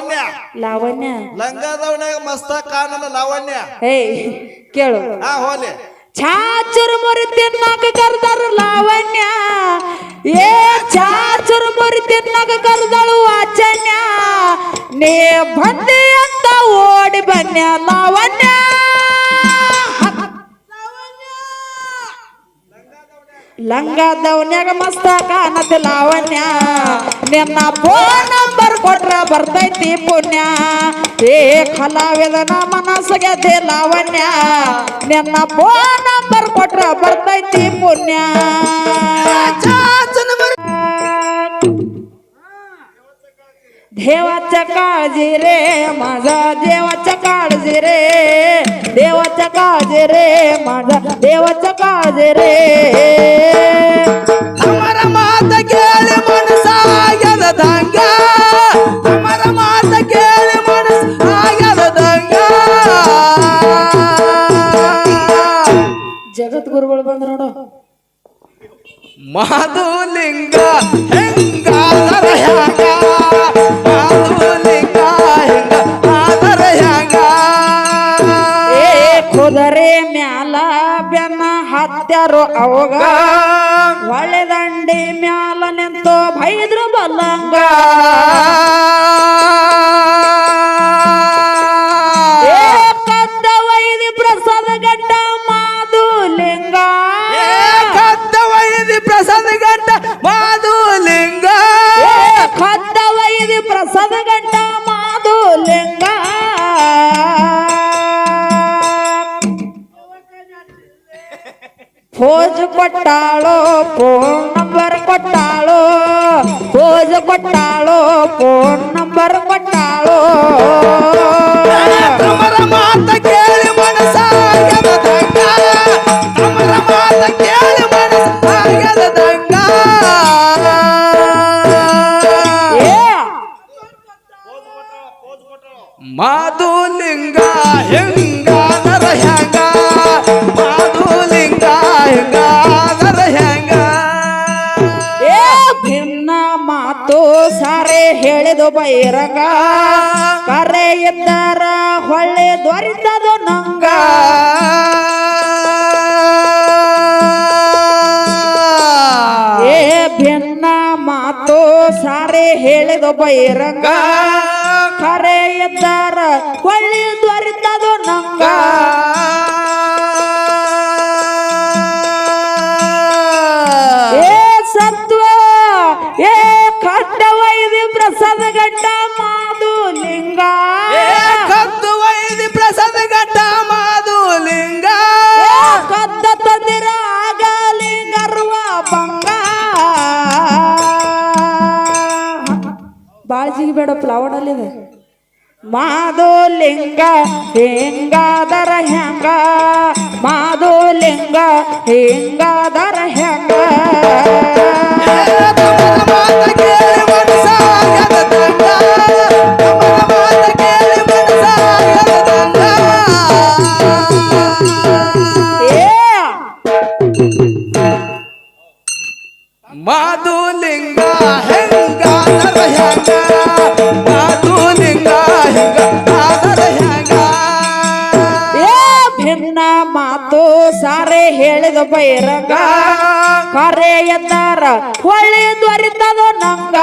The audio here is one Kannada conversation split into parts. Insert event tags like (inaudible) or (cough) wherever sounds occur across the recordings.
ಲಾವಣ್ಯ. ಲಾವಣ್ಯ. ಲಂಗದವನಾಗ ಮಸ್ತ ಕಾಣಲ್ಲ ಲಾವಣ್ಯ. ಹೇ ಕೇಳು. ಆ ಹೋಲಿ. ಚಾಚುರ್ ಮುರಿ ತಿನ್ನಕ ಕರ್ದಾರ ಲಾವಣ್ಯ. ಏ ಚಾಚುರ್ ಮುರಿ ತಿನ್ನಕ ಕರ್ದಳು ಆಚನ್ಯ ನೀ ಬಂದಿ ಅಂತ ಓಡಿ ಬನ್ಯ ಲಾವಣ್ಯ. ಲಂಗದವನ್ಯಾಗ ಮಸ್ತ ಕಾಣತಿ ಲಾವಣ್ಯ ನಿನ್ನ ಫೋನ್ ನಂಬರ್ ಕೊಟ್ರ ಬರ್ತೈತಿ ಪುಣ್ಯ ಏ ಕಲಾವಿದನ ಮನಸ್ಸಿಗೆ ಲಾವಣ್ಯ ನಿನ್ನ ಫೋನ್ ನಂಬರ್ ಕೊಟ್ರ ಬರ್ತೈತಿ ಪುಣ್ಯ देवाच्या काळजी रे माझा देवाच्या काळजी रे देवाच्या काळजी रे माझा देवाच्या काळजी रे ಅಮರ ಮಾತ ಕೇಳಿ ಮನಸ್ಸ ಆಗ್ಯದ ದಂಗ ಅಮರ ಮಾತ ಕೇಳಿ ಮನಸ್ಸ ಆಗ್ಯದ ದಂಗ ಜಗದ್ಗುರುಗಳು ಬಂದ್ರ ನೋಡು ಮಾಧುಲಿಂಗ ಹೆಂಗಾದರ ಹ್ಯಾಂಗ ಮಾಧುಲಿಂಗ ಕುದರೆ ಮ್ಯಾಲ ಬೆನ್ನ ಹತ್ಯಾರು ಅವಾಗ ಹೊಳೆ ದಂಡಿ ಮ್ಯಾಲ ನಿಂತು ಬೈದ್ರು ಬಲ್ಲಂಗ. ಫೋಜ್ ಕೊಟ್ಟಾಳೋ ಫೋನ್ ನಂಬರ್ ಕೊಟ್ಟಾಳೋ ಪೋಜ್ ಕೊಟ್ಟಾಳೋ ಫೋನ್ ನಂಬರ್ ಕೊಟ್ಟಾಳೋ. ಮಾತ ಕೇಳಿ ಮಾತ ಮಾಧುಲಿಂಗ ಹೆಂಗಾದರ ಭಿನ್ನ ಮಾತು ಸಾರೆ ಹೇಳಿದು ಬೈರಗ. ಕರೆ ಎದ್ದಾರ ಹೊಳ್ಳೆ ದೊರೆತದು ನಂಗ. ಏ ಭಿನ್ನ ಮಾತು ಸಾರೆ ಹೇಳಿದು ಬೈರಂಗ. ಕರೆ ಎದ್ದಾರ ಹೊಳ್ಳೆ ದೊರೆತದು ನಂಗ. ಬಾಳ್ಜಿಗೆ ಬೇಡ ಪ್ಲಾವಡಲ್ಲಿದೆ ಲಿಂಗ ಹೆಂಗಾದರ ಹೆಂಗ? ಮಾಧುಲಿಂಗ ಹೆಂಗಾದರ ಹೆಂಗ? ತಮರ ಮಾತ ಕೇಳಿ ಏ ಭಿನ್ನ ಮಾತು ಸಾರೆ ಹೇಳಿದ ಬೈರಂಗ ಕರೆ ಎದ್ದಾರ ಹೊಳ್ಳಿ ದೊರಿತದು ನಂಗ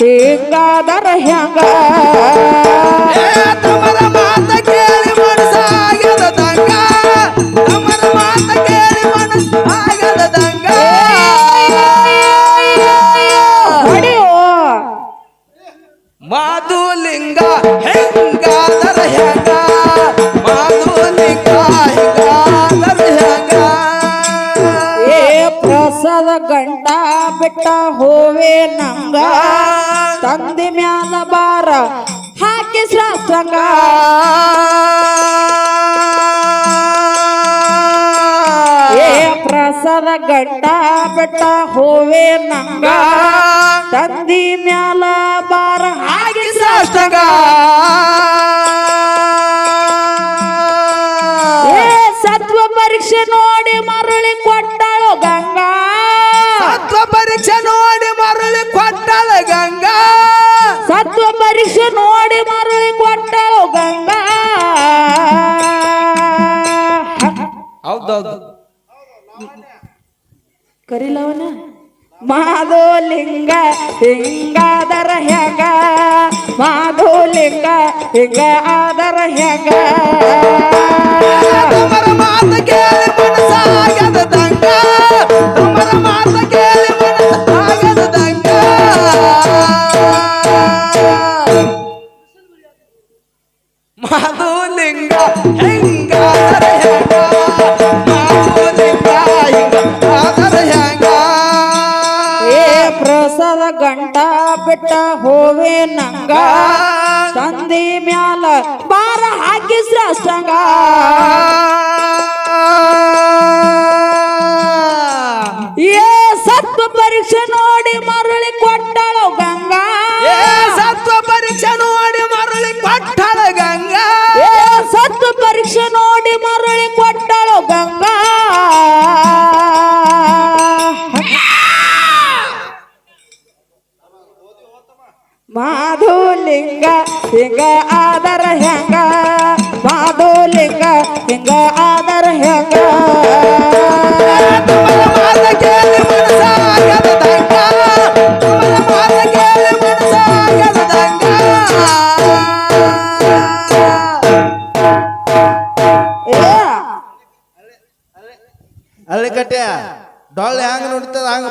ಹೆಂಗಾದರ ಹೆಂಗ? ಬಿಟ್ಟ ಹೋವೆ ನಂಗ. ತಂದೆ ಮ್ಯಾಲ ಬಾರ ಹಾಕಿ ಶಾಸ್ತ್ರಂಗ ಏ ಪ್ರಸಾದ ಗಂಟ ಬೆಟ್ಟ ಹೋವೆ ನಂಗ. ತಂದಿ ಮ್ಯಾಲ ಬಾರ ಹಾಕಿ ಏ ಸತ್ವ ಪರೀಕ್ಷೆ ನೋಡಿ ಕರಿಲವನ? ಮಾಧೋಲಿಂಗ ಹಿಂಗಾದರ ಹೆಂಗ? ಮಾಧೋಲಿಂಗ ಹಿಂಗ ಆದರ ಹೆಂಗ? ಮಾಧೋ ಮಾತ ಕೇಳಿ ಮಾಧುಲಿಂಗ ಬಿಟ್ಟ ಹೋವೆ ನಂಗ. ತಂದಿ ಮ್ಯಾಲ ಬಾರ ಹಾಕಿಸ್ರ ಶ್ರೇಷ್ಠಂಗ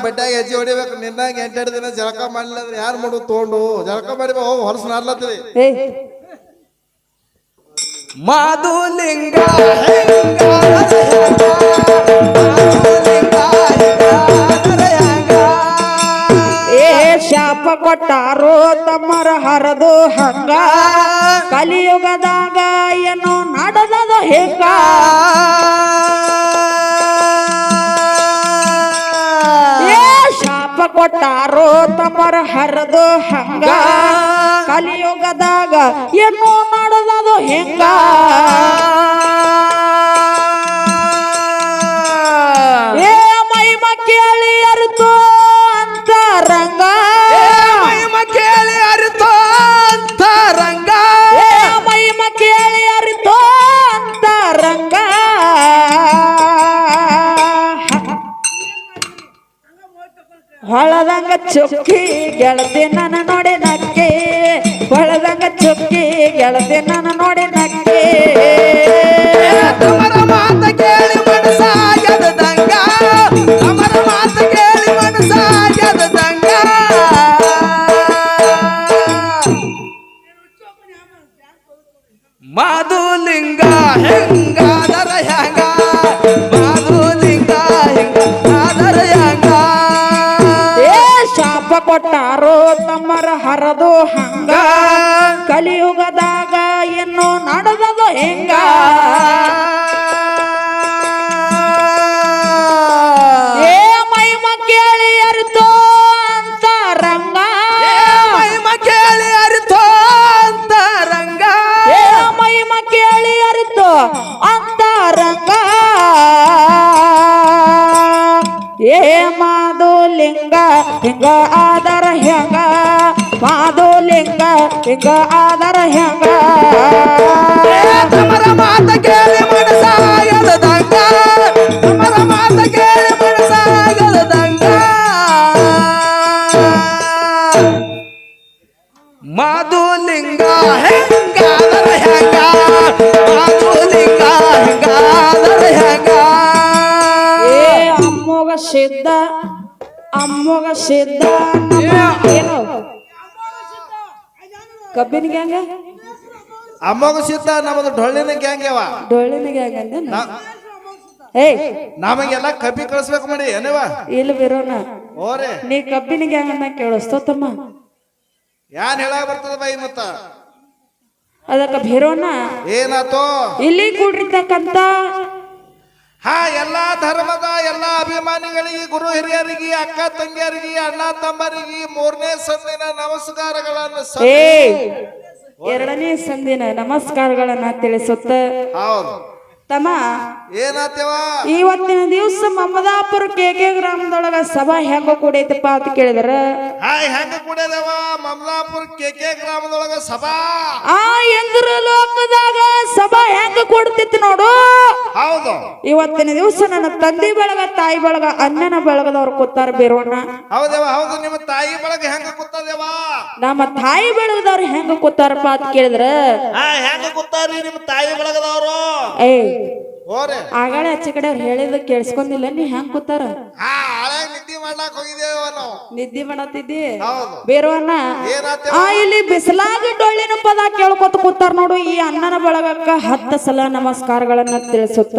ಬಡ್ಡ್ಯಾಗ ಹೆಜ್ಜೆ ಹೊಡಿಬೇಕು. ನಿನ್ನಾಗ ಎಂಟೆರಡು ದಿನ ಜಳಕ ಮಾಡಲಿಲ್ಲ ಅಂದ್ರೆ ಯಾರು ಮಾಡು ತೊಗೊಂಡು? ಜಳಕ ಮಾಡಿ ಹೊಲಸ ಹೋಗ್ ಹೊಲಸು ಲಿಂಗ ಏ. ಮಾಧುಲಿಂಗ ಏ ಶಾಪ ಕೊಟ್ಟಾರೋ ತಮ್ಮರ ಹರದು ಹಂಗ. ಕಲಿಯುಗದಾಗ ಏನೋ ನಡೆದದ ಹೆಂಗ. ತಮ್ಮರ ಹರದು ಹಂಗ. ಕಲಿಯುಗದಾಗ ಏನು ನಡೆದದು ಹೆಂಗ. ಚುಕ್ಕಿ ಗೆಳತಿ ನನ್ನ ನೋಡಿ ನಕ್ಕಿ ಹೊಳದಂಗ ಚುಕ್ಕಿ ಗೆಳತಿ ನನ್ನ ನೋಡಿ ನಕ್ಕಿ ಕೇಳಿ ಅರಿತು ಅಂತ ರಂಗ ಏ ಮಾಧುಲಿಂಗ ಹಿಂಗ ಆದರ ಹೆಂಗ? ಮಾಧುಲಿಂಗ ಹಿಂಗ ಆದರ ಹೆಂಗ? ಮಾತ ಕೇಳಿ ಮನಸಾಯದ ದಂಗ. ಮಾತ ಕೇಳಿ ಸಿದ್ಧ ಅಮ್ಮಗ ಸಿದ್ಧ ಏನು? ಕಬ್ಬಿನ ಗ್ಯಾಂಗ? ಅಮ್ಮಗ ಸಿದ್ಧ ನಮ್ಮದು ಡೊಳ್ಳಿನ ಗ್ಯಾಂಗ್ ಯಾವ ಡೊಳ್ಳಿನ ಗ್ಯಾಂಗ್ ಅಂದೆ ಏಯ್! ನಮಗೆಲ್ಲ ಕಬ್ಬಿ ಕಳಿಸ್ಬೇಕು ಮಾಡಿ ಏನವ ಇಲ್ಲಿ ಬಿರೋಣ ಓರೆ ನೀ ಕಬ್ಬಿನ ಗ್ಯಾಂಗ್ ಅನ್ನ ಕೇಳಿಸ್ತೋ ತಮ್ಮ. ಯಾನ್ ಹೇಳ ಬರ್ತದ ಬೈ ಮತ್ತ? ಅದಕ್ಕ ಭೈರವನ ಏನಾತೋ? ಇಲ್ಲಿ ಕೂಡಿರ್ತಕ್ಕಂತ ಹಾ ಎಲ್ಲ ಧರ್ಮದ ಎಲ್ಲಾ ಅಭಿಮಾನಿಗಳಿಗೆ ಗುರು ಹಿರಿಯರಿಗೆ ಅಕ್ಕ ತಂಗಿಯರಿಗೆ ಅಣ್ಣ ತಮ್ಮರಿಗೆ ಮೂರನೇ ಸಂದಿನ ನಮಸ್ಕಾರಗಳನ್ನು ಎರಡನೇ ಸಂದಿನ ನಮಸ್ಕಾರಗಳನ್ನ ತಿಳಿಸುತ್ತ. ಹೌದು. ತಮ್ಮ ಏನಾತೇವ ಇವತ್ತಿನ ದಿವಸ ಮಮದಾಪುರ ಕೆ ಕೆ ಗ್ರಾಮದೊಳಗ ಸಭಾ ಹೆಂಗ ಕೂಡೈತಪ್ಪ ಅಂತ ಕೇಳಿದ್ರ? ಹಾಯ್ ಹೆಂಗ ಕುಡಿಯದೇವ ಮಮದಾಪುರ ಕೆ ಕೆ ಗ್ರಾಮದೊಳಗ ಸಭಾ? ಆ ಎಂದ್ರ ಲೋಕದಾಗ ಸಭಾ ಹೆಂಗ ಕೂಡ್ತಿತ್ತು ನೋಡು. ಹೌದು. ಇವತ್ತಿನ ದಿವಸ ನನ್ನ ತಂದೆ ಬಳಗ ತಾಯಿ ಬಳಗ ಅಣ್ಣನ ಬೆಳಗದವ್ರು ಕೂತಾರ ಬೇರೋಣ ಹೌದವ ಹೌದು. ನಿಮ್ಮ ತಾಯಿ ಬಳಗ ಹೆಂಗ ಕೂತದೇವ? ನಮ್ಮ ತಾಯಿ ಬಳಗದವ್ರು ಹೆಂಗ ಕೂತಾರಪ್ಪ ಅಂತ ಕೇಳಿದ್ರ? ಹೆಂಗ ಕೂತಾರಿ ನಿಮ್ಮ ತಾಯಿ ಬಳಗದವರು? ಏ ಆಗಳೇ ಆಚೆ ಕಡೆ ಅವ್ರು ಹೇಳಿದ ಕೇಳಿಸ್ಕೊಂಡಿಲ್ಲ. ನೀ ಹೆಂಗ್ ಕೂತಾರ? ನಿದ್ದಿ ಮಾಡತ್ತಿದ್ದಿ? ಆ ಇಲ್ಲಿ ಬಿಸಿಲಾಗ ಡೊಳ್ಳಿನ ಪದ ಕೇಳ್ಕೊತ ಕೂತಾರ ನೋಡು. ಈ ಅಣ್ಣನ ಬಳಗಕ್ಕ ಹತ್ತ ಸಲ ನಮಸ್ಕಾರಗಳನ್ನ ತಿಳಿಸುತ್ತ.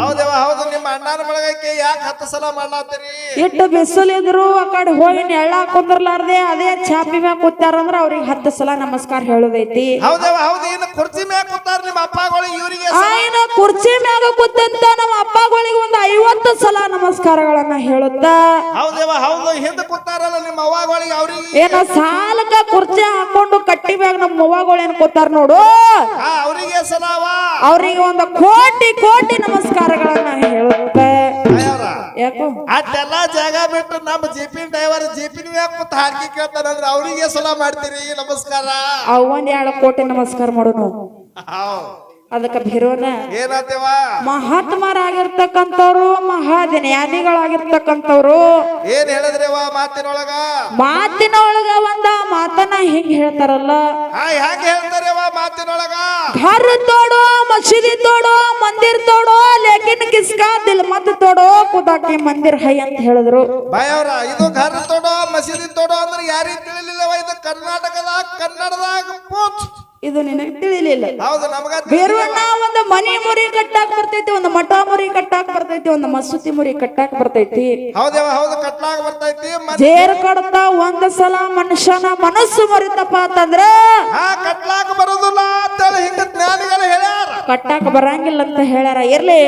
ಹೌದೇವ ಹೌದು. ನಿಮ್ಮ ಅಣ್ಣನ ಬಳಗಕ್ಕೆ ಯಾಕೆ ಹತ್ತು ಸಲ ಮಾಡ್ಲಾತ್ತೀರಿ? ಇಟ್ಟು ಬಿಸಿಲಿದ್ರು ಆ ಕಡೆ ಹೋಗಿ ನೆಳ್ಳ ಕುಂದ್ರಲಾರ್ದೆ ಅದೇ ಚಾಪಿ ಮ್ಯಾಗ ಕೂತಾರಂದ್ರ ಅವ್ರಿಗೆ ಹತ್ತು ಸಲ ನಮಸ್ಕಾರ ಹೇಳೋದೈತಿ. ಹೌದೇವ ಹೌದು. ಇನ್ನು ಕುರ್ಚಿ ಮ್ಯಾಗ ಕೂತಾರ ಕುರ್ಚಿ ಮ್ಯಾಗ ಕೂತಂತ ನಮ್ಮ ಅಪ್ಪಗಳಿಗೆ ಒಂದು ಐವತ್ತು ಸಲ ನಮಸ್ಕಾರಗಳನ್ನ ಹೇಳುತ್ತಾ? ಹೌದೇವ ಹೌದು. ಹಿಂದೆ ಕೂತಾರಲ್ಲ ನಿಮ್ಮ ಅವ್ವಗಳಿಗೆ ಅವ್ರಿಗೆ. ಏನ ಸಾಲಕ ಕುರ್ಚಿ ಹಾಕೊಂಡು ಕಟ್ಟಿ ಮ್ಯಾಗ ನಮ್ಮ ಅವ್ವಗಳು ಏನ್ ಕೂತಾರ ನೋಡು? ಹಾ ಅವರಿಗೆ ಸದಾವ ಅವರಿಗೆ ಒಂದು ಕೋಟಿ ಕೋಟಿ ನಮಸ್ಕಾರಗಳನ್ನ ಹೇಳುತ್ತೆ. ಅಯ್ಯವ್ರ. ಯಾಕೋ? ಅಷ್ಟೆಲ್ಲ ಜಾಗ ಬಿಟ್ಟು ನಮ್ಮ ಜಿಪಿನ್ ಡ್ರೈವರ್ ಜಿಪಿನ್ ಕೂತ್ ಹಾಕಿ ಕೇಳ್ತಾರಂದ್ರೆ ಅವರಿಗೆ ಸಲ ಮಾಡ್ತೀರಿ ನಮಸ್ಕಾರ. ಅವನ್ ಎರಡು ಕೋಟಿ ನಮಸ್ಕಾರ ಮಾಡೋನು ಹೌದ್. ಅದಕ್ಕೆ ಬಿರೋನ ಮಹಾತ್ಮರಾಗಿರ್ತಕ್ಕಂಥವ್ರು ಮಹಾಜ್ಞಾನಿಗಳಾಗಿರ್ತಕ್ಕಂಥವ್ರು. ಏನ್ ಹೇಳಿದ್ರೆ ಮಾತಿನೊಳಗ? ಮಾತಿನೊಳಗ ಒಂದ ಮಾತನ್ನ ಹಿಂಗ್ ಹೇಳ್ತಾರಲ್ಲ. ಮಾತಿನೊಳಗ? ಘರ್ ತೋಡು ಮಸೀದಿ ತೋಡು ಮಂದಿರ್ ತೋಡು ಲೇಕಿನ್ ಕಿಸ್ಕಾ ದಿಲ್ ಮತ್ ತೋಡು ಕುದಾಕಿ ಮಂದಿರ್ ಹೈ ಅಂತ ಹೇಳಿದ್ರು. ಭಯವ್ರ ಇದು ಘರ್ ತೋಡು ಮಸೀದಿ ತೋಡು ಅಂದ್ರೆ ಯಾರಿಗೂ ತಿಳಿಲಿಲ್ಲವ? ಇದು ಕರ್ನಾಟಕದ ಕನ್ನಡದಾಗ ಇದು ನಿನಗೆ ತಿಳಿಲಿಲ್ಲ. ಹೌದು ನಮಗ ಒಂದು ಮನಿ ಮುರಿ ಕಟ್ಟಾಕ್ ಬರ್ತೈತಿ ಒಂದು ಮಠ ಮುರಿ ಕಟ್ಟಾಕ್ ಬರ್ತೈತಿ ಒಂದು ಮಸೂತಿ ಮುರಿ ಕಟ್ಟಾಕ್ ಬರ್ತೈತಿ. ಹೌದೇವ ಹೌದು ಕಟ್ಲಾಗ ಬರ್ತೈತಿ ಜೇರ್ ಕಡತ ಒಂದ್ ಸಲ ಮನುಷ್ಯನ ಮನಸ್ಸು ಮರಿತಪ್ಪ ಅಂತಂದ್ರ ಕಟ್ಲಾಕ್ ಬರೋದಿಲ್ಲ ಅಂತೇಳಿ ಹಿಂಗ ಜ್ಞಾನಿಗಳು ಹೇಳ್ಯಾರ ಕಟ್ಟಾಕ ಬರಂಗಿಲ್ಲ ಅಂತ ಹೇಳ್ಯಾರ. ಇರ್ಲಿ.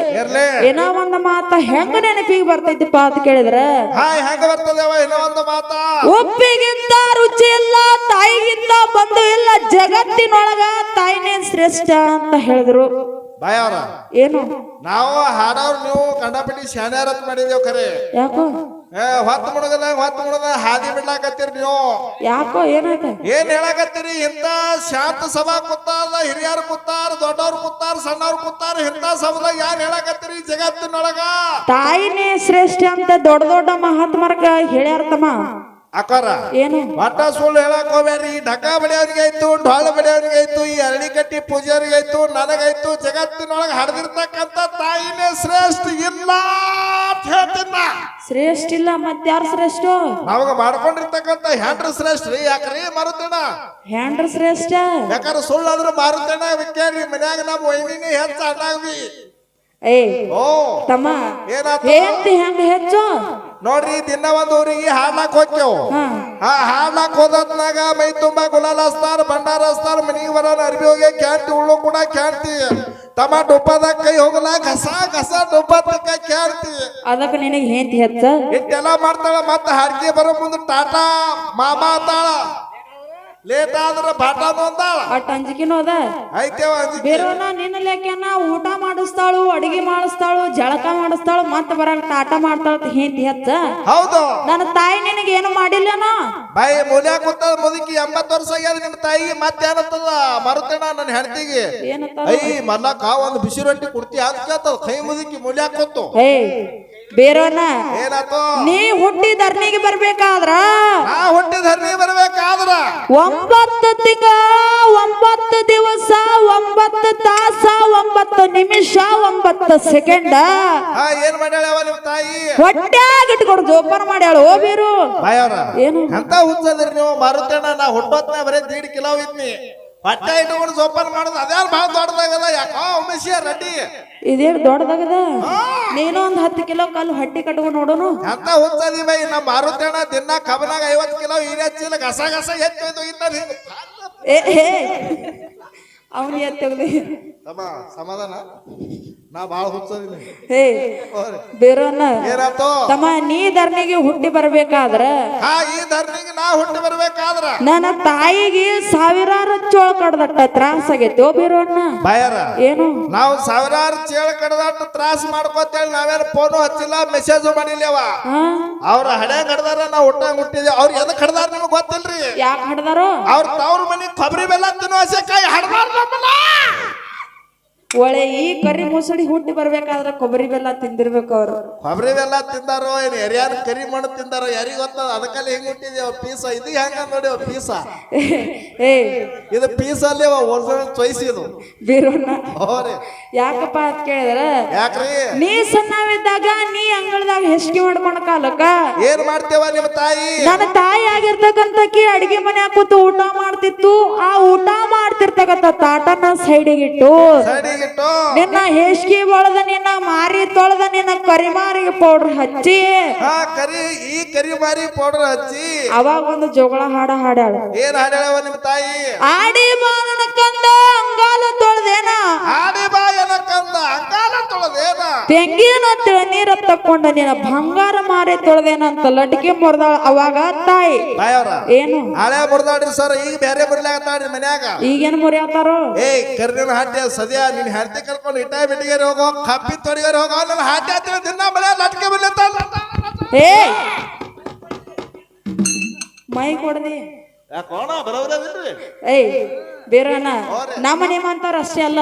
ಏನೋ ಒಂದ್ ಮಾತ ಹೆಂಗ ನೆನಪಿಗೆ ಬರ್ತೈತಿಪ್ಪ ಅಂತ ಕೇಳಿದ್ರ? ಉಪ್ಪಿಗಿಂತ ರುಚಿ ಇಲ್ಲ ತಾಯಿಗಿಂತ ಬಂದು ಇಲ್ಲ ಜಗತ್ತಿನೊಳಗ ತಾಯಿನೇ ಶ್ರೇಷ್ಠ ಅಂತ ಹೇಳಿದ್ರು. ಏನು? ನಾವು ಹಾಡೋರು ನೀವು ಕಂಡಪಟ್ಟಿ ಶಾಣ್ಯಾರತ್ ಮಾಡಿದೇವ್ ಖರೆ. ಯಾಕೋ? ಏ ಹೊತ್ತು ಮುಳುಗದ ಹೊತ್ತು ಮುಳುಗದ ಹಾದಿ ಬಿಡ್ಲಾಕತ್ತೀರಿ ನೀವು. ಯಾಕೋ ಏನಾಯ್ತ? ಏನ್ ಹೇಳಾಕತ್ತೀರಿ? ಇಂತ ಶಾಂತ ಸಭಾ ಕೂತಾರ ಹಿರಿಯರು ಕೂತಾರ ದೊಡ್ಡವ್ರು ಕೂತಾರ ಸಣ್ಣವ್ರು ಕೂತಾರ ಇಂತ ಸಭಾದಾಗ ಯಾರು ಹೇಳಾಕತ್ತೀರಿ ಜಗತ್ತಿನೊಳಗ? ತಾಯಿನೇ ಶ್ರೇಷ್ಠ ಅಂತ ದೊಡ್ಡ ದೊಡ್ಡ ಮಹಾತ್ಮರ್ಗ ಹೇಳ್ಯಾರ್ತಮ್ಮ ಅಕ್ಕಾರ ಏನು? ಒಟ್ಟ ಸುಳ್ಳು ಹೇಳಕ್ ಹೋಗ್ಯಾರಿ ಈ ಢಕ ಬಡಿಯೋರಿಗೆ ಆಯ್ತು ಢೋಳ ಬಡಿಯವ್ರಿಗೆ ಆಯ್ತು ಈ ಅರಳಿ ಕಟ್ಟಿ ಪೂಜಾರಿಗೆ ಆಯ್ತು ನನಗಾಯ್ತು ಜಗತ್ತಿನೊಳಗೆ ಹಡ್ದಿರ್ತಕ್ಕಂಥ ತಾಯಿನೇ ಶ್ರೇಷ್ಠ ಇಲ್ಲ ಅಂತ ಶ್ರೇಷ್ಠ ಇಲ್ಲ ಮತ್ತಾರು ಶ್ರೇಷ್ಠ? ನಮಗ ಮಾಡ್ಕೊಂಡಿರ್ತಕ್ಕಂತ ಹೆಂಡ್ರ ಶ್ರೇಷ್ಠ ರೀ ಯಾಕ್ರಿ ಮಾರುತೇಣ ಹ್ಯಾಂಡ್ರ ಶ್ರೇಷ್ಠ. ಯಾಕಂದ್ರೆ ಸುಳ್ಳು ಆದ್ರೆ ಮಾರುತೇಣ ವಿಜ್ಞಾನಿ ಮನ್ಯಾಗ ನಮ್ಮ ವೈನಿನಿ ಹೆಚ್ಚು ಅಣ್ಣಾಗ್ವಿ ಏ ಓ ತಮ್ಮ ಹೆಂಗ ಹೆಚ್ಚು? ನೋಡ್ರಿ ದಿನ ಒಂದ್ ಊರಿಗೆ ಹಾಡ್ಲಾಕ್ ಹೋಗ್ತೇವ್. ಹಾ. ಆ ಹಾಡ್ಲಾಕ್ ಹೋದತ್ನಾಗ ಮೈ ತುಂಬಾ ಗುಲಾಲ್ ಹಚ್ತಾರ ಭಂಡಾರ ಹಸ್ತಾರ ಮನಿಗೆ ಬರೋಣ ಅರ್ಬಿ ಹೋಗಿ ಕ್ಯಾಂಟಿ ಉಳ್ಳು ಕೂಡ ಕ್ಯಾಂಟಿ ತಮ್ಮ ಡುಬ್ಬದಾಗ ಕೈ ಹೋಗಲ್ಲ ಕಸ ಕಸ ಡುಬ್ಬ ತಕ್ಕ ಕ್ಯಾಂಟಿ ಅದಕ್ಕೆ ನಿನಗೆ ಹೆಂತಿ ಹೆಚ್ಚ? ಇಟ್ಟೆಲ್ಲ ಮಾಡ್ತಾಳ ಮತ್ತೆ ಹಾಡ್ಗೆ ಬರೋ ಮುಂದೆ ಟಾಟಾ ಮಾಮಾ ಅಂತಾಳ ಲೇಟ್ ಆದ್ರ ಬಾಟಾನು ಅಟ್ ಅಂಜಿಕಿನೂ ಅದ. ಐತೇವ ಅಂಜಿಕೆ? ಬೇರೆವನ್ನ ನಿನ್ನ ಲೆಕ್ಕನ ಊಟ ಮಾಡಿಸ್ತಾಳು ಅಡಿಗೆ ಮಾಡಿಸ್ತಾಳು ಜಳಕ ಮಾಡಿಸ್ತಾಳು ಮತ್ತೆ ಬರಲ್ಲ ಆಟ ಮಾಡ್ತಾಳ ಹೆಂತಿ ಹೆಚ್ಚ. ಹೌದು. ನನ್ನ ತಾಯಿ ನಿನಗೆ ಏನು ಮಾಡಿಲ್ಲನ? ಬಾಯಿ ಮೂಲ್ಯ ಕೂತ ಮುದುಕಿ ಎಂಬತ್ತು ವರ್ಷ ಆಗ್ಯದ ನಿಮ್ಮ ತಾಯಿ ಮತ್ತೆ ಏನತ್ತದ? ಮರುತೇಣ ನನ್ನ ಹೆಂಡತಿಗೆ? ಏನತ್ತ ಐ ಮಲ್ಲಕ್ಕ ಒಂದು ಬಿಸಿ ರೊಟ್ಟಿ ಕೊಡ್ತಿ ಅಂತ ಕೇಳ್ತದ ಕೈ ಮುದುಕಿ ಮೂಲ್ಯ ಕೂತು. ಏನಾತು ನೀ ಹುಟ್ಟಿ ಧರ್ನಿಗೆ ಬರ್ಬೇಕಾದ್ರ? ಹುಟ್ಟಿ ಹರ್ನಿ ಬರ್ಬೇಕಾದ್ರ? ಒಂಬತ್ತು ತಿಂಗ ಒಂಬತ್ತು ದಿವಸ ಒಂಬತ್ತು ತಾಸ ಒಂಬತ್ತು ನಿಮಿಷ ಒಂಬತ್ತು ಸೆಕೆಂಡ. ಏನ್ ಮಾಡ್ಯಾಳವ ನಿಮ್ ತಾಯಿ? ಹೊಟ್ಯಾಗ ಇಟ್ಕೊಡು ಜೋಪಾನ ಮಾಡ್ಯಾಳ ಓ ಬೀರು. ಏನು? ಅಂತ ಹುಚ್ಚದ್ರಿ ನೀವು? ಮಾರುತೇಣ ನಾ ಹುಟ್ಟೋತ್ನ ಬರೀ ದೀಡ್ ಕಿಲೋ ಇದ್ನಿ. ಹೊಟ್ಟೆ ಇಟ್ಕೊಂಡು ಜೋಪಾನ ಮಾಡೋದು ಅದ್ಯಾರು ಭಾಳ ದೊಡ್ಡದಾಗದ? ಯಾಕೋ ಉಮೇಶಿಯ ರೆಡ್ಡಿ. ಇದೇನು ದೊಡ್ಡದಾಗದ? ನೀನು ಒಂದ್ ಹತ್ತು ಕಿಲೋ ಕಲ್ಲು ಹಟ್ಟಿ ಕಟ್ಕೊಂಡು ನೋಡೋನು? ಎಂತ ಹುಚ್ಚದಿ ಬೈ ನಮ್ಮ ಮಾರುತೇಣ ದಿನ ಕಬನಾಗ ಐವತ್ತು ಕಿಲೋ ಹೀರೆ ಚೀಲ ಗಸ ಗಸ ಎತ್ತು ಇನ್ನ ಏ ಏ ಅವನ್ ಎತ್ ತೆಗ್ದಿ ತಮ್ಮ ಸಮಾಧಾನ? ನಾ ಬಾಳ ಹುಚ್ಚದಿನಿ ಹೇ ಬೇರೋನ ಏನಾತು ತಮ್ಮ ನೀ ಧರಣಿಗೆ ಹುಟ್ಟಿ ಬರ್ಬೇಕಾದ್ರ? ಹಾ ಈ ಧರ್ಮಿಗೆ ನಾ ಹುಟ್ಟಿ ಬರ್ಬೇಕಾದ್ರ? ನನ್ನ ತಾಯಿಗೆ ಸಾವಿರಾರು ಚೋಳ ಕಡ್ದಟ್ಟ ತ್ರಾಸ ಆಗೈತಿ ಓ ಬೇರೋಣ ಬಾಯಾರ ಏನು? ನಾವು ಸಾವಿರಾರು ಚೇಳ ಕಡ್ದಟ್ಟ ತ್ರಾಸ ಮಾಡ್ಕೋತೇಳಿ ನಾವೇನು ಫೋನು ಹಚ್ಚಿಲ್ಲ ಮೆಸೇಜು ಮಾಡಿಲ್ಲವ? ಅವ್ರ ಹಡೆ ಕಡ್ದಾರ ನಾವು ಹುಟ್ಟಂಗ್ ಹುಟ್ಟಿದ್ವಿ. ಅವ್ರು ಎದಕ್ ಕಡ್ದಾರ ನಿಮಗೆ ಗೊತ್ತಿಲ್ರಿ? ಯಾಕೆ ಹಡ್ದಾರೋ? ಅವ್ರ ತವ್ರ ಮನೆ ಕೊಬ್ಬರಿ ಬೆಲ್ಲ ತಿನ್ನೋ ಕೈ ಹಡ್ದಾರ ನಮ್ಮನ್ನ ಒಳ್ಳೆ ಈ ಕರಿ ಮುಸುಳಿ ಹುಟ್ಟಿ ಬರ್ಬೇಕಾದ್ರ ಕೊಬ್ಬರಿ ಬೆಲ್ಲ ತಿಂದಿರ್ಬೇಕು ಅವ್ರು. ಕೊಬ್ಬರಿ ಬೆಲ್ಲ ತಿಂದಾರೋ ಏನ್ ಯಾರ್ಯಾರು ಕರಿ ಮಣ್ಣು ತಿಂದಾರೋ ಯಾರಿಗ ಗೊತ್ತದ? ಅದಕ್ಕಲ್ಲಿ ಹೆಂಗ್ ಹುಟ್ಟಿದೇವ ಪೀಸ? ಇದು ಹೆಂಗ ನೋಡಿ ಪೀಸ? ಏ ಇದು ಪೀಸ್ ಅಲ್ಲಿ ಒರಿಜಿನಲ್ ಚಾಯ್ಸ್ ಇದು. ಬೀರೋಣ ಯಾಕಪ್ಪ ಅಂತ ಕೇಳಿದ್ರ? ಯಾಕ್ರಿ? ನೀ ಸಣ್ಣವಿದ್ದಾಗ ನೀ ಅಂಗಳದಾಗ ಹೆಸ್ಗೆ ಮಾಡ್ಕೊಂಡ ಕಾಲಕ್ಕ? ಏನ್ ಮಾಡ್ತೇವ ನಿಮ್ಮ ತಾಯಿ? ನನ್ನ ತಾಯಿ ಆಗಿರ್ತಕ್ಕಂತಕಿ ಅಡಿಗೆ ಮನೆ ಕೂತು ಊಟ ಮಾಡ್ತಿತ್ತು. ಆ ಊಟ ಮಾಡ್ತಿರ್ತಕ್ಕಂತ ತಾಟನ ಸೈಡಿಗಿಟ್ಟು ನಿನ್ನ ಹೇಸಿಗೆ ಒಳದ ನಿನ್ನ ಮಾರಿ ತೊಳೆದ ನಿನ್ನ ಕರಿಮಾರಿಗೆ ಪೌಡರ್ ಹಚ್ಚಿ. ಹಾ ಕರಿ ಈ ಕರಿ ಮಾರಿ ಪೌಡರ್ ಹಚ್ಚಿ. ಅವಾಗ ಒಂದು ಜೋಗಳ ಹಾಡ ಹಾಡ್ಯಾಳ. ಏನ್ ಹಾಡ್ಯಾಳವ ನಿಮ್ ತಾಯಿ? ಆಡಿ ಬಾನನ ಕಂದ ಅಂಗಾಲ ತೊಳೆದೇನ. ಆಡಿ ಬಾಯನ ಕಂದ ಅಂಗಾಲ ತೊಳೆದೇನ. ತೆಂಗಿನ ನೀರ ತಕ್ಕೊಂಡ ನಿನ್ನ ಬಂಗಾರ ಮಾರಿ ತೊಳೆದೇನ ಅಂತ ಲಟಿಕೆ ಮುರಿದಾಳ ಅವಾಗ ತಾಯಿ. ಏನು? ಹಳೆ ಬರ್ದಾಡ್ರಿ ಸರ್ ಈಗ ಬೇರೆ ಬರ್ಲಾಗತ್ತಾಡ್ರಿ ಮನ್ಯಾಗ. ಈಗೇನ್ ಮುರಿಯತ್ತಾರೋ ಏ ಕರ್ನಿನ ಹಾಟ್ಯ ಸದ್ಯ ನಿನ್ ಹೆಂಡತಿ ಕರ್ಕೊಂಡು ಇಟ್ಟ ಬಿಟ್ಟಿಗೆ ಹೋಗೋ ಕಪ್ಪಿ ತೊಡಿಗೆರೆ ಹೋಗೋ ನನ್ನ ಹತ್ತಿರ ದಿನ ಮಳೆ ಲಟ್ಕೆ ಬರ್ಲತ್ತಾಳ ಏ! ಮೈ ಕೊಡದಿ ಯಾಕೋಣ ಬರೋದ್ರಿ ಏಯ್ ಬೇರಣ್ಣ ನಮ್ಮ ನಿಮ್ಮಂತಾರ ಅಷ್ಟೇ ಅಲ್ಲ.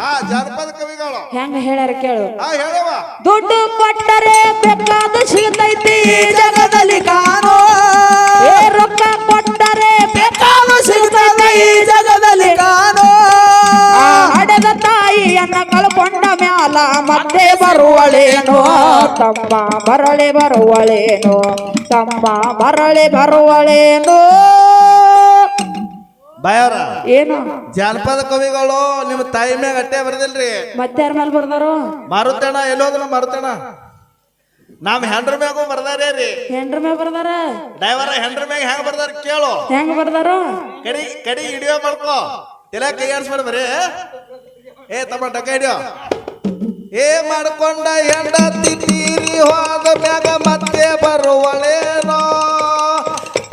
ಆ ಜಾನಪದ ಕವಿಗಳು. ಹೆಂಗ ಹೇಳ್ಯಾರ ಕೇಳು. ಹಾ ಹೇಳವ ದುಡ್ಡು ಕೊಟ್ಟರೆ ಬೇಕಾದ ಸಿಗತೈತಿ ಈ ಜಗದಲ್ಲಿ ಕಾಣೋ. ಏ ರೊಕ್ಕ ಕೊಟ್ಟರೆ ಮ್ಯಾಲ ಮತ್ತೆ ಬರುವಳೇನೋ ತಮ್ಮ ಮರಳಿ ಬರುವಳೇನೋ ತಮ್ಮ ಮರಳಿ ಬರುವಳೇನೋ. ಬಾಯವ್ರ ಏನು? ಜಾನಪದ ಕವಿಗಳು ನಿಮ್ಮ ತಾಯಿ ಮ್ಯಾಗ ಅಟ್ಟೆ ಬರ್ದಿಲ್ರಿ? ಮತ್ತೆ ಯಾರ ಮೇಲೆ ಬರ್ದಾರು? ಮಾರುತಣ ಎಲ್ಲೋದ್ರ ಮಾರುತಣ? ನಮ್ ಹೆಂಡ್ರ ಮ್ಯಾಗು ಬರ್ದಾರೇ ರೀ? ಹೆಂಡ್ರ ಮ್ಯಾಗ ಬರ್ದಾರ? ಡ್ರೈವರ್ ಹೆಂಡ್ರ ಮ್ಯಾಗ ಹೆಂಗ್ ಬರ್ದಾರ ಕೇಳು. ಹೆಂಗ್ ಬರ್ದಾರ? ಕಡಿ ಕಡಿ ಹಿಡಿಯೋ ಮಾಡ್ಕೋ. ತಲೆ ಕೈ ಆಡ್ಸ್ಬೇಡ ಬರೀ. ಏ ತಮ್ಮ ಡಕ್ಕ ಹಿಡಿಯೋ. ಏ ಮಾಡ್ಕೊಂಡ ಹೆಂಡತಿ ತೀರಿ ಹೋದ ಮ್ಯಾಗ ಮತ್ತೆ ಬರುವಳೇನೋ?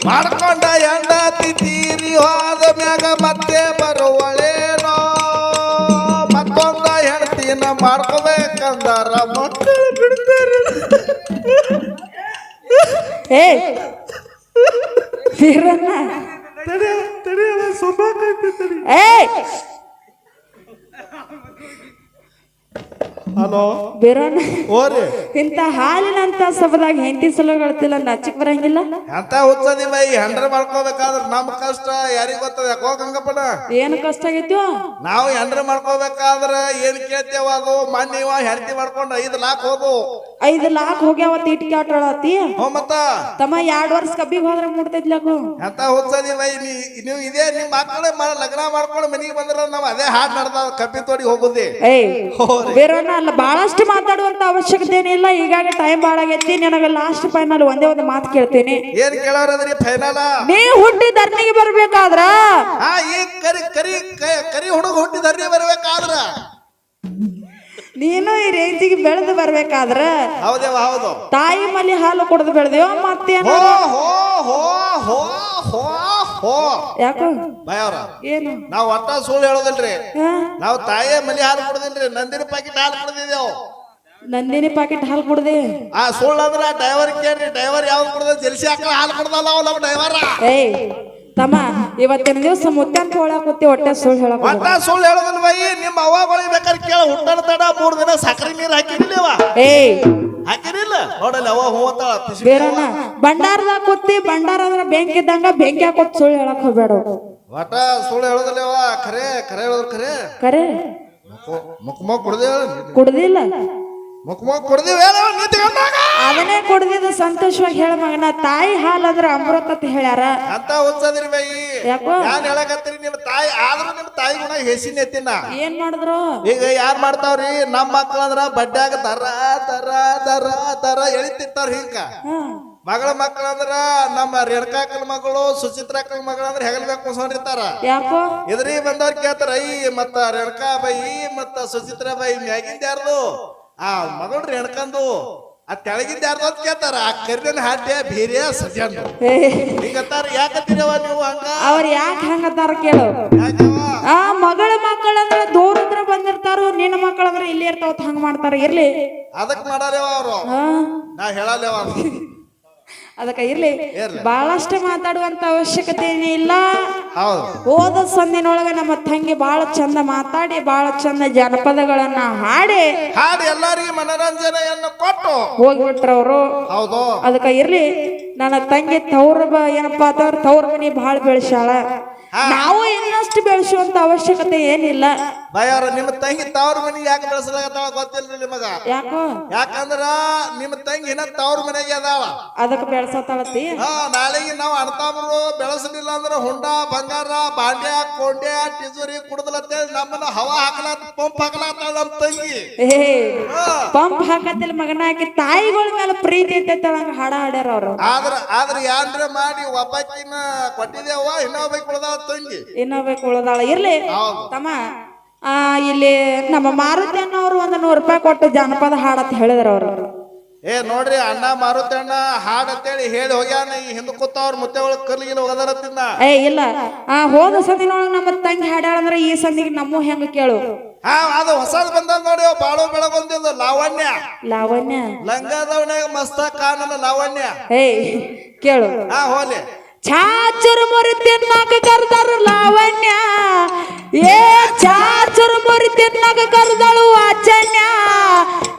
ಮಾಡ್ಕೊಂಡ ಹೆಂಡತಿ ತೀರಿ ಹೋದ ಮ್ಯಾಗ ಮತ್ತೆ ಬರುವಳೇನೋ? ಮತ್ತೊಂದ ಹೆಂಡತಿನ ಮಾಡ್ಕೋಬೇಕಂದಾರ ಮಕ್ಕಳು ಬಿಡ್ತಾರೆ. ಏ ವೀರಣ್ಣ. ತಡೆ ತಡೆ. ಏ ಹಲೋ? ವೀರಣ್ಣ ಓರಿ ಇಂಥ ಹಾಲಿನಂತ ಸಭದಾಗ ಹೆಂಡತಿ ಸಲುಗೊಳ್ತಿಲ್ಲ ನಚ್ಚಕ್ ಬರಂಗಿಲ್ಲ? ಎಂತ ಹುಚ್ಚ ನಿಮ್ಮ ಈ ಹೆಂಡ್ರ ಮಾಡ್ಕೋಬೇಕಾದ್ರ ನಮ್ ಕಷ್ಟ ಯಾರಿಗ ಗೊತ್ತದ? ಯಾಕೋ ಗಂಗಪ್ಪನ? ಏನು ಕಷ್ಟ ಆಗೈತಿ? ನಾವು ಹೆಂಡ್ರ ಮಾಡ್ಕೋಬೇಕಾದ್ರ ಏನ್ ಕೇಳ್ತೇವ ಅದು? ಇವ ಹೆಂಡತಿ ಮಾಡ್ಕೊಂಡು ಐದ್ ಲಾಕ್ ಹೋದು ಐದು ಲಾಕ್ ಹೋಗ್ಯಾವ ಇಟ್ಕೆ ಆಟಾಡತಿ ಹೋ ಮತ್ತ. ತಮ್ಮ ಎರಡ್ ವರ್ಷ ಕಬ್ಬಿಗೆ ಹೋದ್ರೆ ಮುಡ್ತೈತ್ಲಾಕು ಎಂತ ಹೋಗ್ಸದಿಲ್ಲ ನೀ ನೀವು ಇದೇ ನಿಮ್ ಮಕ್ಕಳ ಲಗ್ನ ಮಾಡ್ಕೊಂಡು ಮನೆಗೆ ಬಂದ್ರ ನಾವ್ ಅದೇ ಹಾಡ್ ನಡೆದ ಕಬ್ಬಿ ತೋಡಿ ಹೋಗುದಿ ಏಯ್ ಬೇರೆಯವ್ರನ್ನ ಅಲ್ಲ ಬಹಳಷ್ಟು ಮಾತಾಡುವಂತ ಅವಶ್ಯಕತೆ ಏನಿಲ್ಲ ಈಗಾಗ ಟೈಮ್ ಭಾಳ ಆಗೈತಿ ನಿನಗೆ ಲಾಸ್ಟ್ ಫೈನಲ್ ಒಂದೇ ಒಂದು ಮಾತು ಕೇಳ್ತೀನಿ. ಏನ್ ಕೇಳೋರದ್ರಿ ಫೈನಲ್ ನೀ ಹುಟ್ಟಿ ಧರ್ನಿಗೆ ಬರ್ಬೇಕಾದ್ರ? ಹಾ ಈ ಕರಿ ಕರಿ ಕರಿ ಹುಡುಗ ಹುಟ್ಟಿ ಧರ್ನಿ ಬರ್ಬೇಕಾದ್ರ? ನೀನು ಈ ರೇಂಜಿಗೆ ಬೆಳೆದು ಬರ್ಬೇಕಾದ್ರೆ ಹೌದೇವ ಹೌದು. ತಾಯಿ ಮಲಿ ಹಾಲು ಕುಡ್ದು ಬೆಳೆದೇವ ಮತ್ತೇನು ಹೋ ಹೋ ಹೋ ಹೋ ಹೋ ಹೋ. ಯಾಕೋ? ಭಯವ್ರ ಏನು? ನಾವು ಒಟ್ಟ ಸುಳ್ಳು ಹೇಳೋದಿಲ್ರಿ. ಹಾ? ನಾವು ತಾಯೇ ಮಲಿ ಹಾಲು ಕುಡ್ದಿಲ್ರಿ ನಂದಿನ ಪ್ಯಾಕೆಟ್ ಹಾಲು ಕುಡ್ದಿದ್ದೇವು ನಂದಿನಿ ಪಾಕೆಟ್ ಹಾಲು ಕುಡ್ದೆ? ಆ ಸುಳ್ಳು ಅಂದ್ರ ಡ್ರೈವರ್ ಕೇಳಿ ಡ್ರೈವರ್ ಯಾವ್ದು ಕುಡ್ದ ಜಲ್ಸಿ ಹಾಕಿ ಹಾಲು ಕುಡ್ದಲ್ಲ ಅವ್ ನಮ್ಮ ಡ್ರೈವರ. ಏಯ್ ತಮ್ಮ ಇವತ್ತಿನ ದಿವಸ ಮುತ್ಯಾನ್ ಹೇಳಕ್ ಕೂತಿ ಹೊಟ್ಟೆ ಸುಳ್ಳು ಹೇಳಕ್ ಒಟ್ಟ ಸುಳ್ಳು ಹೇಳೋದಿಲ್ಲ ಬೈ ನಿಮ್ಮ ಅವ್ವಗಳಿಗೆ ಬೇಕಾದ್ರೆ ಕೇಳ ಹುಟ್ಟಣ ತಡ ಮೂರು ದಿನ ಸಕ್ಕರೆ ನೀರು ಹಾಕಿರ್ಲಿವ ಏಯ್. ಹಾಕಿರಿಲ್ಲ ನೋಡಲ್ಲ ಅವ ಹೂ ಅಂತಾಳ ಪಿಶ್ ಬೇರಣ್ಣ ಭಂಡಾರದಾಗ ಕೂತಿ ಭಂಡಾರ ಅಂದ್ರೆ ಬೆಂಕಿ ಇದ್ದಂಗ ಬೆಂಕಿ ಹಾಕೋತ್ ಸುಳ್ಳು ಹೇಳಕ್ ಹೋಗ್ಬೇಡ. ಒಟ್ಟ ಸುಳ್ಳು ಹೇಳೋದಿಲ್ಲವ ಖರೆ ಖರೆ ಹೇಳೋದ್ರ ಖರೆ ಖರೆ ಮುಖ ಮುಖ ಕುಡ್ದೇವ ಕುಡ್ದಿಲ್ಲ? ಮುಖ ಮುಖ ನಿಂತ್ಕೊಂಡಾಗ ಅದನ್ನೇ ಕುಡ್ದಿದ್ದು ಸಂತೋಷವಾಗಿ ಹೇಳ ಮಗನ ತಾಯಿ ಹಾಲಾದ್ರ ಅಮೃತ ಅಂತ ಹೇಳ್ಯಾರ. ಅಂತ ಬೈ. ಯಾಕೋ? ನಾನು ಹೇಳಕತ್ತೀರಿ ನಿಮ್ಮ ತಾಯಿ? ಆದ್ರೂ ನಿಮ್ಮ ತಾಯಿ ಗುಣ ಹೆಸಿನ ಎತ್ತಿನ ಏನ್ ಮಾಡಿದ್ರು? ಈಗ ಯಾರ್ ಮಾಡ್ತಾವ್ರಿ? ನಮ್ಮ ಮಕ್ಳು ಅಂದ್ರ ಬಡ್ಡ್ಯಾಗ ತರ ತರ ತರ ತರ ಎಳಿತಿರ್ತಾರ ಹಿಂಗ. ಮಗಳ ಮಕ್ಳಂದ್ರ ಅಂದ್ರ ನಮ್ಮ ರೇಣಕಾಕಲ್ ಮಗಳು ಸುಚಿತ್ರಾಕಲ್ ಮಗಳು ಅಂದ್ರೆ ಹೆಗಲ್ಬೇಕು ಸೋನಿರ್ತಾರ ಯಾಕೋ? ಎದ್ರಿ ಬಂದವ್ರ ಕೇಳ್ತಾರ ಐ ಮತ್ತ ರೇಣಕಾ ಬೈ ಮತ್ತ ಸುಚಿತ್ರಾ ಬೈ ಮ್ಯಾಗಿಂದ ಯಾರ್ದು? ಆ ಮಗಳ್ರಿ ರೇಣುಕಂದು ಆ ತೆಳಗಿದ್ದ ಯಾರ್ದು ಅಂತ ಕೇಳ್ತಾರ ಆ ಕರಿನ ಹಾಡ್ಯ ಬೇರೆ ಸಜ್ಜನ್. (laughs) ಹಿಂಗತ್ತಾರ ಯಾಕತ್ತೀರವ ನೀವು ಹಂಗ? ಅವ್ರ ಯಾಕೆ ಹಂಗತ್ತಾರ ಕೇಳು. ಆ ಮಗಳ ಮಕ್ಕಳಂದ್ರ ದೂರ ಹತ್ರ ಬಂದಿರ್ತಾರು ನಿನ್ನ ಮಕ್ಕಳಂದ್ರ ಇಲ್ಲಿ ಇರ್ತಾವ ಹಂಗ ಮಾಡ್ತಾರ ಇರ್ಲಿ. ಅದಕ್ ಮಾಡಾರೇವ ಅವ್ರು. ನಾ ಹೇಳಲ್ಲೇವ ಅದಕ್ಕ ಇರ್ಲಿ. ಬಹಳಷ್ಟು ಮಾತಾಡುವಂತ ಅವಶ್ಯಕತೆ ಏನೇ ಇಲ್ಲ. ಹೌದು. ಹೋದ ಸಂದಿನೊಳಗ ನಮ್ಮ ತಂಗಿ ಬಹಳ ಚಂದ ಮಾತಾಡಿ ಬಹಳ ಚಂದ ಜನಪದಗಳನ್ನ ಹಾಡಿ. ಹಾಡಿ ಎಲ್ಲರಿಗೂ ಮನರಂಜನೆಯನ್ನು ಕೊಟ್ಟು. ಹೋಗ್ಬಿಟ್ರವ್ರು. ಹೌದು. ಅದಕ್ಕೆ ಇರ್ಲಿ ನನ್ನ ತಂಗಿ ತವ್ರ ಏನಪ್ಪಾ ಅಂತಂದ್ರೆ ತವ್ರ ಮನಿ ಬಹಳ ಬೆಳೆಸಾಳ ನಾವು ಇನ್ನಷ್ಟು ಬೆಳೆಸುವಂತ ಅವಶ್ಯಕತೆ ಏನಿಲ್ಲ. ಭಯವ್ರ ನಿಮ್ಮ ತಂಗಿ ತವ್ರ ಮನಿ ಯಾಕೆ ಬೆಳೆಸಲಾಗತ್ತಾವ ಗೊತ್ತಿಲ್ಲ ನಿಮಗ? ಯಾಕೋ? ಯಾಕಂದ್ರ ನಿಮ್ಮ ತಂಗಿ ಇನ್ನ ತವ್ರ ಮನೆಗೆ ಅದಾವ. ಅದಕ್ಕೆ ಬೆಳೆಸತ್ತಾಳತಿ ಹಾ ನಾಳೆಗೆ ನಾವು ಅಣ್ತಾಮರು ಬೆಳೆಸಲಿಲ್ಲ ಅಂದ್ರೆ ಹುಂಡ ಬಂಗಾರ ಬಾಂಡ್ಯ ಕೊಂಡ್ಯ ಟಿಜುರಿ ಕುಡದ್ಲತ್ತೆ ನಮ್ಮನ್ನ ಹವಾ ಹಾಕಲಾತ್ ಪಂಪ್ ಹಾಕಲಾತಾಳ ನಮ್ಮ ತಂಗಿ. ಪಂಪ್ ಹಾಕತ್ತಿಲ್ಲ ಮಗನ ಹಾಕಿ ತಾಯಿಗಳ ಮೇಲೆ ಪ್ರೀತಿ ಐತೈತೆ ಹಂಗ ಹಾಡ ಹಾಡ್ಯಾರ ಅವ್ರು. ಆದ್ರ ಆದ್ರ ಯಾರ ಮಾಡಿ ಒಬ್ಬಾಕಿನ ಕೊಟ್ಟಿದ್ದೇವ ಇನ್ನೊಬ್ಬ ಉಳ್ದಾಳ ತಂಗಿ. ಇನ್ನೊಬ್ಬ ಉಳದಾಳ ಇರ್ಲಿ. ತಮ್ಮ ಆ ಇಲ್ಲಿ ನಮ್ಮ ಮಾರುತಿ ಅನ್ನೋರು ಒಂದ್ ನೂರು ರೂಪಾಯಿ ಕೊಟ್ಟು ಜಾನಪದ ಹಾಡತ್ ಹೇಳಿದ್ರ ಅವ್ರು. ಏ ನೋಡ್ರಿ ಅಣ್ಣ ಮಾರುತಿ ಅಣ್ಣ ಹಾಡ್ ಅಂತೇಳಿ ಹೇಳಿ ಹೋಗ್ಯಾನ. ಈ ಹಿಂದ ಕೂತವ್ರ ಮುತ್ತೆ ಒಳಗ್ ಕರ್ಲಿಗಿನ ಹೋಗದಾರತ್ತಿನ ಏ ಇಲ್ಲ. ಆ ಹೋದ ಸದಿನೊಳಗ ನಮ್ಮ ತಂಗಿ ಹಾಡ್ಯಾಳ ಅಂದ್ರೆ ಈ ಸಂದಿಗೆ ನಮ್ಮ ಹೆಂಗ ಕೇಳು. ಹಾ ಅದು ಹೊಸದ್ ಬಂದ ನೋಡಿ ಬಾಳು ಬಾಳು ಬೆಳಗೊಂದಿದ್ದು ಲಾವಣ್ಯ. ಲಾವಣ್ಯ. ಲಂಗದವಣ್ಯ ಮಸ್ತ ಕಾಣಲ್ಲ ಲಾವಣ್ಯ. ಏ ಕೇಳು. ಹಾ ಹೋಲಿ ಚಾಚುರು ಮುರಿ ಕರೆದಾರು ಲಾವಣ್ಯ. ಏ ಚಾಚುರು ಮುರಿ ತಿನ್ನಕ ಕರೆದಳು ಆಚನ್ಯ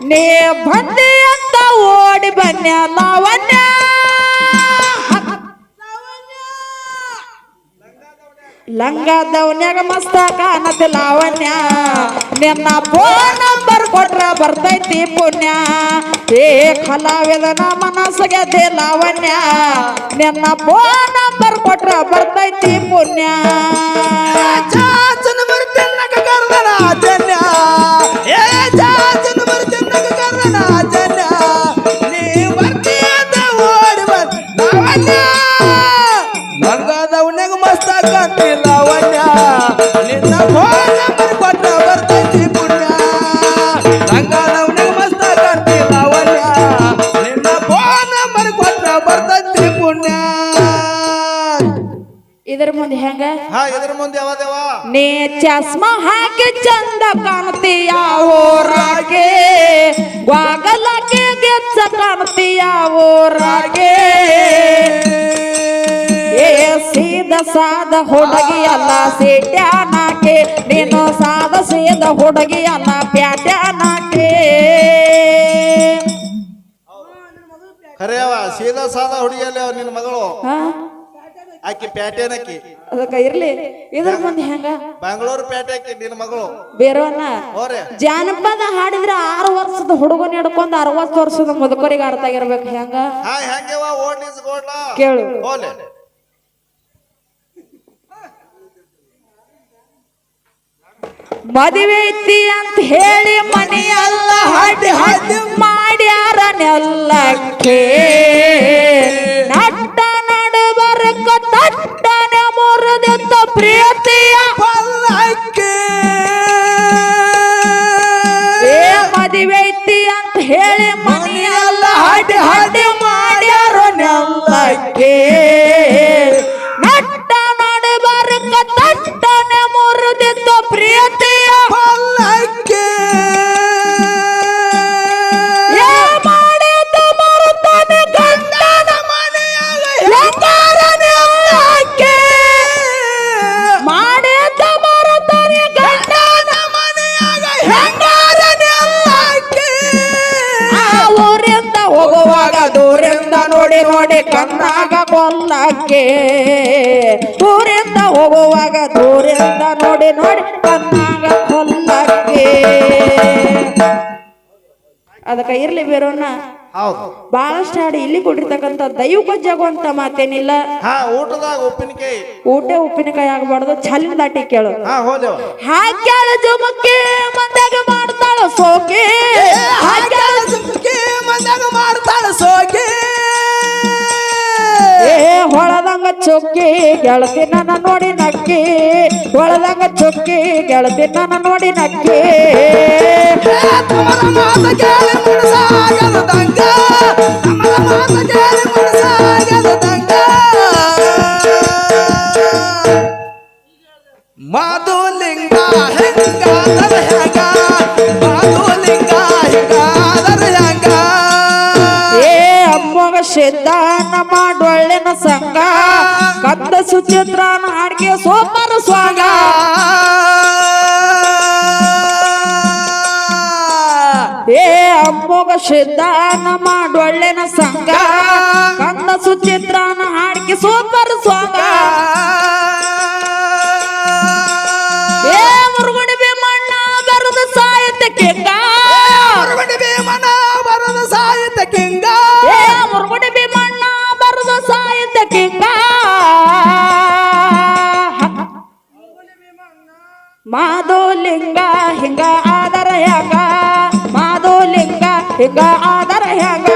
ನೀ ಬಂದಿ ಅಂತ ಓಡಿ ಬನ್ಯ ಲಾವಣ್ಯ. ಲಂಗ ದವನ್ಯಾಗ ಮಸ್ತ ಕಾಣತಿ ಲಾವಣ್ಯ. ನಿನ್ನ ನಂಬರ್ ಕೊಟ್ರ ಬರ್ತೈತಿ ಪುಣ್ಯ. ಏ ಕಲಾವಿದನ ಮನಸ್ಸಿಗೆ ಲಾವಣ್ಯ ನಿನ್ನ ಫೋನ್ ನಂಬರ್ ಕೊಟ್ರ ಬರ್ತೈತಿ ಪುಣ್ಯ. ಚಾಚನ ಬರ್ತಿನ್ನಕ ಕರ್ದನ ಆಚನ್ಯ ಏ ಮುಂದೆ ಹೆಂಗ? ಹಾ ಮುಂದೆ ಯಾವದೇವ ನೀ ಚಸ್ಮ ಹಾಕಿ ಚಂದ ಕಾಣ್ತೀಯ ಓರಾಗೆ. ಗ್ವಾಗಲಕ್ಕೆ ಗೆಚ್ಚ ಕಾಣ್ತೀಯ ಓರಾಗೆ. ಏ ಸೀದ ಸಾದ ಹುಡುಗಿ ಅಲ್ಲ ಸಿಟ್ಯಾನಾಕೆ. ನೀನು ಸಾದ ಸೀದ ಹುಡುಗಿ ಅಲ್ಲ ಪ್ಯಾಟ್ಯಾನಾಕೆ ಖರೇವ ಸೀದಾ ಸಾದಾ ಹುಡುಗಿಯಲ್ಲಿ ನಿನ್ನ ಮಗಳು. ಆಕಿ ಪ್ಯಾಟೇನಕ್ಕಿ ಅದಕ್ಕ ಇರ್ಲಿ ಇದ್ರ ಮುಂದೆ ಹೆಂಗ? ಬೆಂಗಳೂರು ಪೇಟೆ ಆಕಿ ನಿನ್ನ ಮಗಳು. ಬೇರೋನ ಹೋರೆ. ಜಾನಪದ ಹಾಡಿದ್ರೆ ಆರು ವರ್ಷದ ಹುಡುಗನ ಹಿಡ್ಕೊಂಡ್ ಅರವತ್ತು ವರ್ಷದ ಮುದುಕರಿಗೆ ಅರ್ಥ ಆಗಿರ್ಬೇಕು ಹೆಂಗ? ಹಾ ಹೆಂಗೆವ? ಓಡ್ ಇಸ್ ಗೋಡ್ಲ ಕೇಳು. ಹೋಲೆ. ಮದುವೆ ಐತಿ ಅಂತ ಹೇಳಿ ಮನೆಯೆಲ್ಲ ಹಾಡಿ ಹಾಡಿ ಮಾಡ್ಯಾರ ನೆಲ್ಲಕ್ಕೆ ಮುರಿದಿದ್ದ ಪ್ರೀತಿಯ ಪಲ್ಲಕ್ಕಿ. ಕೊಲ್ಲಕ್ಕೆ ದೂರಿಂದ ಹೋಗುವಾಗ ದೂರಿಂದ ನೋಡಿ ನೋಡಿ ಕನ್ನಾಗ ಕೊಲ್ಲಕ್ಕೆ. ಅದಕ್ಕೆ ಇರ್ಲಿ ಬೇರೋನ ಹೌದು. ಬಹಳಷ್ಟು ಹಾಡು ಇಲ್ಲಿ ಕೊಟ್ಟಿರ್ತಕ್ಕಂಥ ದೈವಿಕ ಗೊಜ್ಜಾಗುವಂತ ಮಾತೇನಿಲ್ಲ. ಊಟದಾಗ ಉಪ್ಪಿನಕಾಯಿ. ಊಟ ಉಪ್ಪಿನಕಾಯಿ ಆಗಬಾರ್ದು ಚಲಿನ ದಾಟಿ ಕೇಳು. ಹಾಕ್ಯಾಳ ಜುಮಕ್ಕೆ ಮಂದಾಗ ಮಾಡ್ತಾಳ ಸೋಕೆ. ಹಾಕ್ಯಾಳ ಮನ್ಯಾಗ ಮಾಡ್ತಾಳ ಸೋಕೆ. ಹೊಳದಂಗ ಚುಕ್ಕಿ ಗೆಳತಿ ನನ್ನ ನೋಡಿ ನಕ್ಕಿ. ಹೊಳದಂಗ ಚುಕ್ಕಿ ಗೆಳತಿ ನನ್ನ ನೋಡಿ ನಕ್ಕಿ. ಮಾತ ಸಂಘ ಕತ್ತ ಸುಚಿತ್ರನ ಹಾಡಿಗೆ ಸೋಮರ ಸ್ವಾಗ. ಏ ಅಮ್ಮಗ ಸಿದ್ಧಾನ ಮಾಡೊಳ್ಳಿನ ಸಂಘ ಕಂದ ಸುಚಿತ್ರ ಹಾಡಿಗೆ ಸೂಪರ್ ಮಾಧುಲಿಂಗ ಹಿಂಗ ಆದರ ಹೆಂಗ? ಮಾಧುಲಿಂಗ ಹಿಂಗ ಆದರ ಹೆಂಗ?